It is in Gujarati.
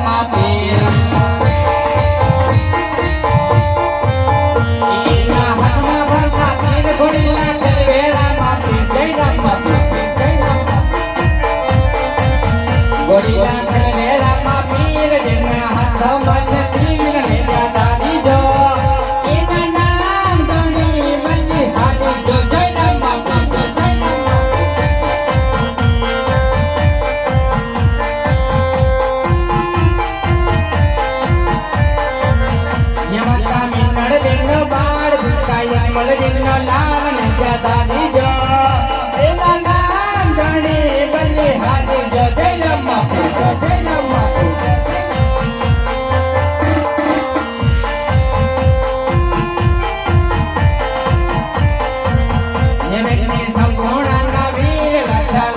વેળામાં પીર લાડલીનો બાળ ભૂકાય મલરીનો લાલ દાદાની જો. એના નામ ગણી બને હાજુ જો જલમા જલમા સંપૂર્ણ નવી લક્ષા